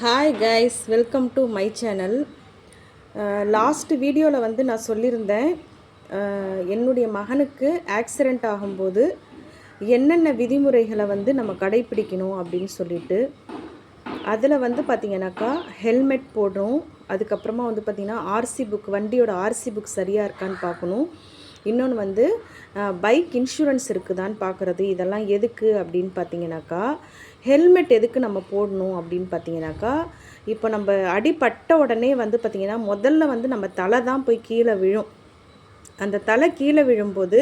Hi guys welcome to my channel last வீடியோவில் வந்து நான் சொல்லியிருந்தேன் uh, என்னுடைய மகனுக்கு ஆக்சிடெண்ட் ஆகும்போது என்னென்ன விதிமுறைகளை வந்து நம்ம கடைப்பிடிக்கணும் அப்படின்னு சொல்லிட்டு அதில் வந்து பார்த்திங்கனாக்கா ஹெல்மெட் போடணும் அதுக்கப்புறமா வந்து பார்த்திங்கன்னா ஆர்சி புக் வண்டியோட ஆர்சி புக் சரியாக இருக்கான்னு பார்க்கணும். இன்னொன்று வந்து பைக் இன்சூரன்ஸ் இருக்குதான்னு பார்க்குறது இதெல்லாம் எதுக்கு அப்படின்னு பார்த்தீங்கன்னாக்கா ஹெல்மெட் எதுக்கு நம்ம போடணும் அப்படின்னு பார்த்தீங்கன்னாக்கா இப்போ நம்ம அடிப்பட்ட உடனே வந்து பார்த்திங்கன்னா முதல்ல வந்து நம்ம தலை தான் போய் கீழே விழும். அந்த தலை கீழே விழும்போது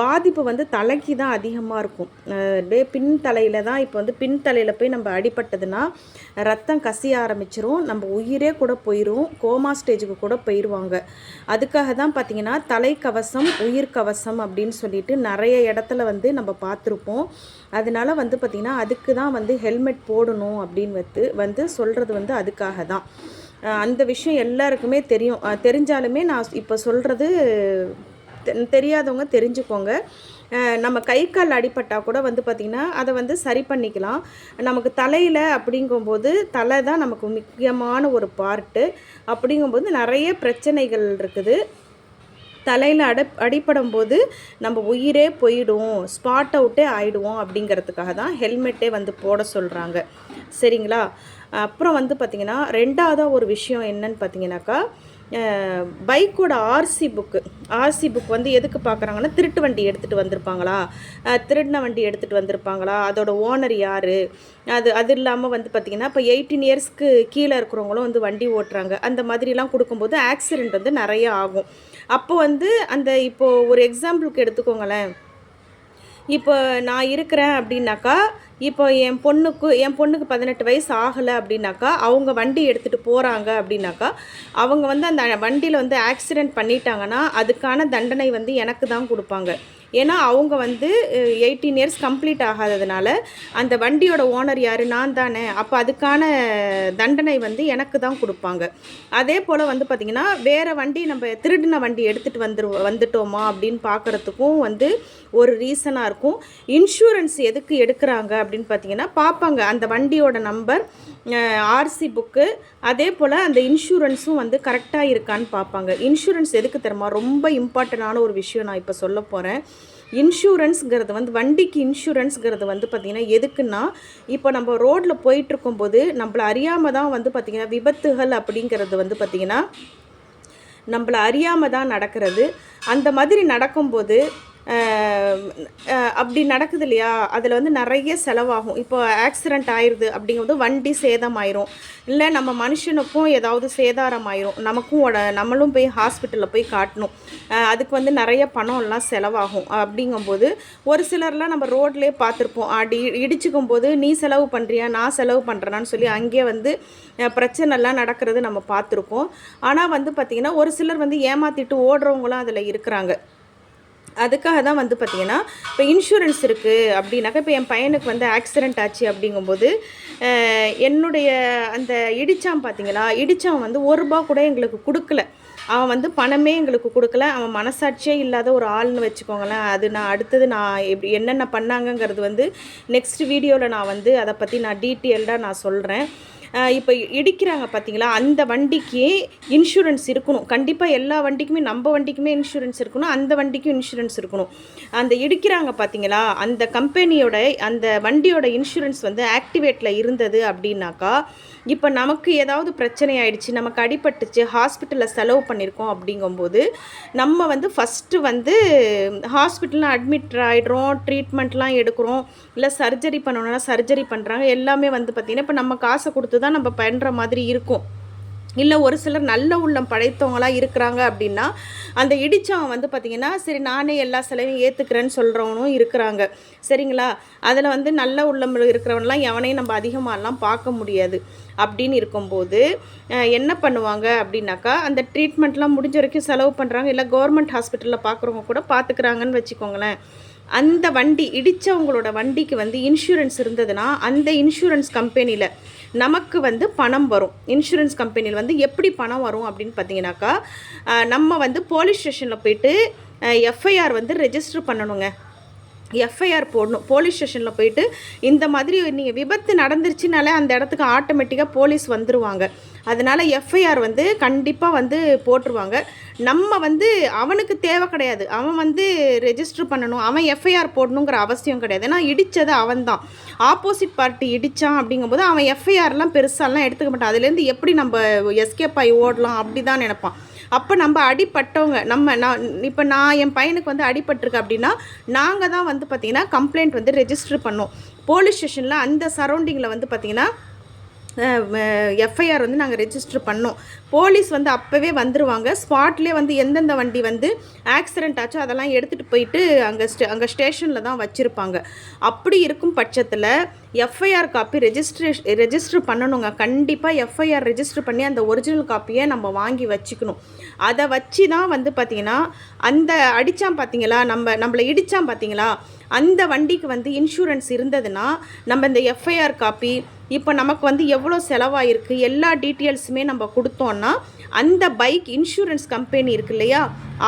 பாதிப்பு வந்து தலைக்கு தான் அதிகமாக இருக்கும். அப்படியே பின் தலையில் தான் இப்போ வந்து பின் தலையில் போய் நம்ம அடிபட்டதுன்னா ரத்தம் கசிய ஆரம்பிச்சிரும். நம்ம உயிரே கூட போயிடும் கோமா ஸ்டேஜுக்கு கூட போயிடுவாங்க அதுக்காக தான் பார்த்திங்கன்னா தலைக்கவசம் உயிர் கவசம் அப்படின்னு சொல்லிட்டு நிறைய இடத்துல வந்து நம்ம பார்த்துருப்போம். அதனால வந்து பார்த்திங்கன்னா அதுக்கு தான் வந்து ஹெல்மெட் போடணும் அப்படின்னு வந்து வந்து சொல்கிறது வந்து அதுக்காக தான். அந்த விஷயம் எல்லாருக்குமே தெரியும். தெரிஞ்சாலுமே நான் இப்போ சொல்கிறது தெரியாதவங்க தெரிஞ்சுக்கோங்க. நம்ம கை கால் அடிப்பட்டால் கூட வந்து பார்த்திங்கன்னா அதை வந்து சரி பண்ணிக்கலாம். நமக்கு தலையில் அப்படிங்கும்போது தலை தான் நமக்கு முக்கியமான ஒரு பார்ட்டு. அப்படிங்கும்போது நிறைய பிரச்சனைகள் இருக்குது. தலையில் அட அடிப்படும் போது நம்ம உயிரே போயிடும். ஸ்பாட் அவுட்டே ஆகிடுவோம் அப்படிங்கிறதுக்காக தான் ஹெல்மெட்டே வந்து போட சொல்கிறாங்க சரிங்களா? அப்புறம் வந்து பார்த்திங்கன்னா ரெண்டாவதாக ஒரு விஷயம் என்னன்னு பார்த்தீங்கன்னாக்கா பைக்கோட ஆர்சி புக்கு. ஆர்சி புக் வந்து எதுக்கு பார்க்குறாங்கன்னா திருட்டு வண்டி எடுத்துகிட்டு வந்திருப்பாங்களா? திருடின வண்டி எடுத்துகிட்டு வந்திருப்பாங்களா? அதோட ஓனர் யார்? அது அது இல்லாமல் வந்து பார்த்திங்கன்னா இப்போ எயிட்டீன் இயர்ஸ்க்கு கீழே இருக்கிறவங்களும் வந்து வண்டி ஓட்டுறாங்க. அந்த மாதிரிலாம் கொடுக்கும்போது ஆக்சிடெண்ட் வந்து நிறைய ஆகும். அப்போ வந்து அந்த இப்போது ஒரு எக்ஸாம்பிளுக்கு எடுத்துக்கோங்களேன். இப்போ நான் இருக்கிறேன் அப்படின்னாக்கா இப்போ என் பொண்ணுக்கு என் பொண்ணுக்கு பதினெட்டு வயசு ஆகலை அப்படின்னாக்கா அவங்க வண்டி எடுத்துகிட்டு போகிறாங்க அப்படின்னாக்கா அவங்க வந்து அந்த வண்டியில் வந்து ஆக்சிடெண்ட் பண்ணிட்டாங்கன்னா அதுக்கான தண்டனை வந்து எனக்கு தான் கொடுப்பாங்க. ஏன்னா அவங்க வந்து எயிட்டீன் இயர்ஸ் கம்ப்ளீட் ஆகாததுனால அந்த வண்டியோட ஓனர் யார்? நான் தானே. அப்போ அதுக்கான தண்டனை வந்து எனக்கு தான் கொடுப்பாங்க. அதே போல் வந்து பார்த்திங்கன்னா வேறு வண்டி நம்ம திருடின வண்டி எடுத்துகிட்டு வந்துரு வந்துட்டோமா அப்படின்னு பார்க்குறதுக்கும் வந்து ஒரு ரீசனாக இருக்கும். இன்சூரன்ஸ் எதுக்கு எடுக்கிறாங்க அப்படின்னு பார்த்தீங்கன்னா பார்ப்பாங்க. அந்த வண்டியோட நம்பர் ஆர்சி புக்கு அதே போல் அந்த இன்சூரன்ஸும் வந்து கரெக்டாக இருக்கான்னு பார்ப்பாங்க. இன்சூரன்ஸ் எதுக்கு தெரியுமா? ரொம்ப இம்பார்ட்டண்டான ஒரு விஷயம் நான் இப்போ சொல்ல போகிறேன் இன்சூரன்ஸுங்கிறது வந்து வண்டிக்கு இன்சூரன்ஸுங்கிறது வந்து பார்த்திங்கன்னா எதுக்குன்னா இப்போ நம்ம ரோட்டில் போயிட்டுருக்கும்போது நம்மளை அறியாமல் தான் வந்து பார்த்திங்கன்னா விபத்துகள் அப்படிங்கிறது வந்து பார்த்திங்கன்னா நம்மளை அறியாமல் தான் நடக்கிறது. அந்த மாதிரி நடக்கும்போது அப்படி நடக்குது இல்லையா? அதில் வந்து நிறைய செலவாகும். இப்போ ஆக்சிடெண்ட் ஆயிடுது அப்படிங்கும்போது வண்டி சேதம் ஆயிரும் இல்லை நம்ம மனுஷனுக்கும் ஏதாவது சேதாரம் ஆயிரும் நமக்கும் உட நம்மளும் போய் ஹாஸ்பிட்டலில் போய் காட்டணும். அதுக்கு வந்து நிறைய பணம்லாம் செலவாகும். அப்படிங்கும்போது ஒரு சிலர்லாம் நம்ம ரோட்லேயே பார்த்துருப்போம். அடி இடிச்சுக்கும் போது நீ செலவு பண்ணுறியா நான் செலவு பண்ணுறேனான்னு சொல்லி அங்கேயே வந்து பிரச்சனைலாம் நடக்கிறது நம்ம பார்த்துருக்கோம் ஆனால் வந்து பார்த்திங்கன்னா ஒரு சிலர் வந்து ஏமாற்றிட்டு ஓடுறவங்களும் அதில் இருக்கிறாங்க. அதுக்காக தான் வந்து பார்த்திங்கன்னா இப்போ இன்சூரன்ஸ் இருக்குது அப்படின்னாக்கா இப்போ என் பையனுக்கு வந்து ஆக்சிடெண்ட் ஆச்சு அப்படிங்கும்போது என்னுடைய அந்த இடிச்சான் பார்த்தீங்களா? இடிச்சான் வந்து ஒரு ரூபா கூட எங்களுக்கு கொடுக்கல. அவன் வந்து பணமே எங்களுக்கு கொடுக்கல. அவன் மனசாட்சியே இல்லாத ஒரு ஆள்னு வச்சுக்கோங்களேன். அது நான் அடுத்தது நான் எப்படி என்னென்ன பண்ணாங்கங்கிறது வந்து நெக்ஸ்ட் வீடியோவில் நான் வந்து அதை பற்றி நான் டீட்டெயில்டாக நான் சொல்கிறேன் இப்போ இடிக்கிறாங்க பார்த்தீங்களா அந்த வண்டிக்கு இன்சூரன்ஸ் இருக்கணும். கண்டிப்பாக எல்லா வண்டிக்குமே நம்ம வண்டிக்குமே இன்சூரன்ஸ் இருக்கணும். அந்த வண்டிக்கும் இன்சூரன்ஸ் இருக்கணும். அந்த இடிக்கிறாங்க பார்த்தீங்களா அந்த கம்பெனியோட அந்த வண்டியோட இன்சூரன்ஸ் வந்து ஆக்டிவேட்டில் இருந்தது அப்படின்னாக்கா இப்போ நமக்கு ஏதாவது பிரச்சனை ஆயிடுச்சு நமக்கு அடிபட்டுச்சு ஹாஸ்பிட்டலில் செலவு பண்ணியிருக்கோம் அப்படிங்கும்போது நம்ம வந்து ஃபஸ்ட்டு வந்து ஹாஸ்பிட்டலில் அட்மிட் ஆகிடுறோம் ட்ரீட்மெண்ட்லாம் எடுக்கிறோம் இல்லை சர்ஜரி பண்ணணும்னா சர்ஜரி பண்ணுறாங்க எல்லாமே வந்து பார்த்திங்கன்னா இப்போ நம்ம காசை கொடுத்து தான் நம்ம பண்ணுற மாதிரி இருக்கும். இல்லை ஒரு சிலர் நல்ல உள்ளம் படைத்தவங்களாக இருக்கிறாங்க அப்படின்னா அந்த இடிச்சவன் வந்து பார்த்திங்கன்னா சரி நானே எல்லா செலவையும் ஏற்றுக்கிறேன்னு சொல்கிறவனும் இருக்கிறாங்க. சரிங்களா? அதில் வந்து நல்ல உள்ளம் இருக்கிறவன்லாம் எவனையும் நம்ம அதிகமாகலாம் பார்க்க முடியாது. அப்படின்னு இருக்கும்போது என்ன பண்ணுவாங்க அப்படின்னாக்கா அந்த ட்ரீட்மெண்ட்லாம் முடிஞ்ச வரைக்கும் செலவு பண்ணுறாங்க இல்லை கவர்மெண்ட் ஹாஸ்பிட்டலில் பார்க்குறவங்க கூட பார்த்துக்கிறாங்கன்னு வச்சுக்கோங்களேன். அந்த வண்டி இடித்தவங்களோட வண்டிக்கு வந்து இன்சூரன்ஸ் இருந்ததுன்னா அந்த இன்சூரன்ஸ் கம்பெனியில் நமக்கு வந்து பணம் வரும். இன்சூரன்ஸ் கம்பெனியில் வந்து எப்படி பணம் வரும் அப்படின்னு பார்த்தீங்கன்னாக்கா நம்ம வந்து போலீஸ் ஸ்டேஷனில் போயிட்டு எஃப்ஐஆர் வந்து ரெஜிஸ்டர் பண்ணணுங்க. எஃப்ஐஆர் போடணும். போலீஸ் ஸ்டேஷனில் போயிட்டு இந்த மாதிரி நீங்கள் விபத்து நடந்துருச்சுனாலே அந்த இடத்துக்கு ஆட்டோமேட்டிக்காக போலீஸ் வந்துடுவாங்க அதனால் எஃப்ஐஆர் வந்து கண்டிப்பாக வந்து போட்டுருவாங்க. நம்ம வந்து அவனுக்கு தேவை கிடையாது. அவன் வந்து ரெஜிஸ்டர் பண்ணணும். அவன் எஃப்ஐஆர் போடணுங்கிற அவசியம் கிடையாது. ஏன்னா இடித்தது அவன் தான் ஆப்போசிட் பார்ட்டி இடித்தான் அப்படிங்கும்போது அவன் எஃப்ஐஆர்லாம் பெருசாலாம் எடுத்துக்க மாட்டான். அதுலேருந்து எப்படி நம்ம எஸ்கேப் ஆகி ஓடலாம்? அப்படி தான் நினைப்பான். அப்போ நம்ம அடிப்பட்டவங்க நம்ம நான் இப்போ நான் என் பையனுக்கு வந்து அடிபட்டிருக்கு அப்படின்னா நாங்கள் தான் வந்து பார்த்திங்கன்னா கம்ப்ளைண்ட் வந்து ரெஜிஸ்டர் பண்ணோம். போலீஸ் ஸ்டேஷனில் அந்த சரௌண்டிங்கில் வந்து பார்த்திங்கன்னா எஃப்ஐஆர் வந்து நாங்கள் ரெஜிஸ்டர் பண்ணோம். போலீஸ் வந்து அப்போவே வந்துடுவாங்க ஸ்பாட்லேயே வந்து எந்தெந்த வண்டி வந்து ஆக்சிடெண்ட் ஆச்சோ அதெல்லாம் எடுத்துகிட்டு போயிட்டு அங்கே ஸ்டே அங்கே ஸ்டேஷனில் தான் வச்சுருப்பாங்க. அப்படி இருக்கும் பட்சத்தில் எஃப்ஐஆர் காப்பி ரெஜிஸ்ட்ரேஷ் ரெஜிஸ்டர் பண்ணணுங்க. கண்டிப்பாக எஃப்ஐஆர் ரெஜிஸ்டர் பண்ணி அந்த ஒரிஜினல் காப்பியை நம்ம வாங்கி வச்சுக்கணும். அதை வச்சு தான் வந்து பார்த்திங்கன்னா அந்த அடித்தான் பார்த்தீங்களா நம்ம நம்மளை இடித்தான் பார்த்தீங்களா அந்த வண்டிக்கு வந்து இன்சூரன்ஸ் இருந்ததுன்னா நம்ம இந்த எஃப்ஐஆர் காப்பி இப்போ நமக்கு வந்து எவ்வளோ செலவாயிருக்கு? எல்லா டீட்டெயில்ஸுமே நம்ம கொடுத்தோன்னா அந்த பைக் இன்சூரன்ஸ் கம்பெனி இருக்கு இல்லையா?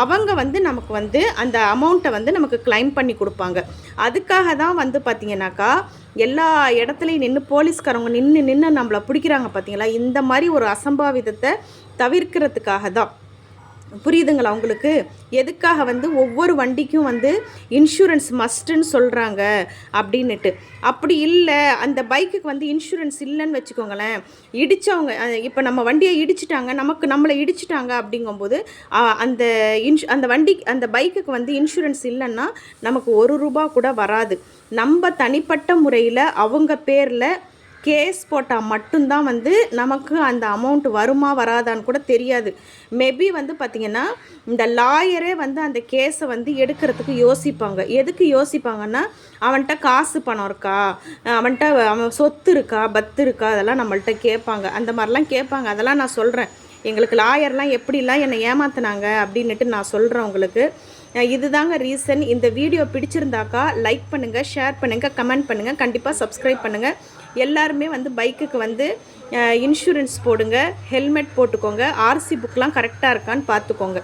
அவங்க வந்து நமக்கு வந்து அந்த அமௌண்ட்டை வந்து நமக்கு கிளைம் பண்ணி கொடுப்பாங்க. அதுக்காக தான் வந்து பார்த்திங்கனாக்கா எல்லா இடத்துலையும் நின்று போலீஸ்காரவங்க நின்று நின்று நம்மளை பிடிக்கிறாங்க பார்த்தீங்களா இந்த மாதிரி ஒரு அசம்பாவிதத்தை தவிர்க்கிறதுக்காக தான். புரியுதுங்களா உங்களுக்கு? எதுக்காக வந்து ஒவ்வொரு வண்டிக்கும் வந்து இன்சூரன்ஸ் மஸ்ட்டுன்னு சொல்கிறாங்க அப்படின்னுட்டு. அப்படி இல்லை அந்த பைக்குக்கு வந்து இன்சூரன்ஸ் இல்லைன்னு வச்சுக்கோங்களேன். இடித்தவங்க இப்போ நம்ம வண்டியை இடிச்சிட்டாங்க நமக்கு நம்மளை இடிச்சிட்டாங்க அப்படிங்கும்போது அந்த இன்சு அந்த வண்டி அந்த பைக்குக்கு வந்து இன்சூரன்ஸ் இல்லைன்னா நமக்கு ஒரு ரூபா கூட வராது. நம்ம தனிப்பட்ட முறையில் அவங்க பேரில் கேஸ் போட்டால் மட்டும்தான் வந்து நமக்கு அந்த அமௌண்ட் வருமா வராதான்னு கூட தெரியாது. மேபி வந்து பார்த்திங்கன்னா இந்த லாயரே வந்து அந்த கேஸை வந்து எடுக்கிறதுக்கு யோசிப்பாங்க. எதுக்கு யோசிப்பாங்கன்னா அவன்கிட்ட காசு பணம் இருக்கா? அவன்கிட்ட அவன் சொத்து இருக்கா? பத்து இருக்கா? அதெல்லாம் நம்மள்கிட்ட கேட்பாங்க. அந்த மாதிரிலாம் கேட்பாங்க. அதெல்லாம் நான் சொல்கிறேன் எங்களுக்கு லாயர்லாம் எப்படிலாம் என்னை ஏமாத்தினாங்க அப்படின்னுட்டு நான் சொல்கிறேன் உங்களுக்கு. இதுதாங்க ரீசன் இந்த வீடியோ பிடிச்சிருந்தாக்கா லைக் பண்ணுங்கள் ஷேர் பண்ணுங்கள் கமெண்ட் பண்ணுங்கள் கண்டிப்பாக சப்ஸ்கிரைப் பண்ணுங்கள் எல்லாருமே வந்து பைக்குக்கு வந்து இன்சூரன்ஸ் போடுங்க ஹெல்மெட் போட்டுக்கோங்க ஆர்சி புக்லாம் கரெக்டாக இருக்கான்னு பார்த்துக்கோங்க.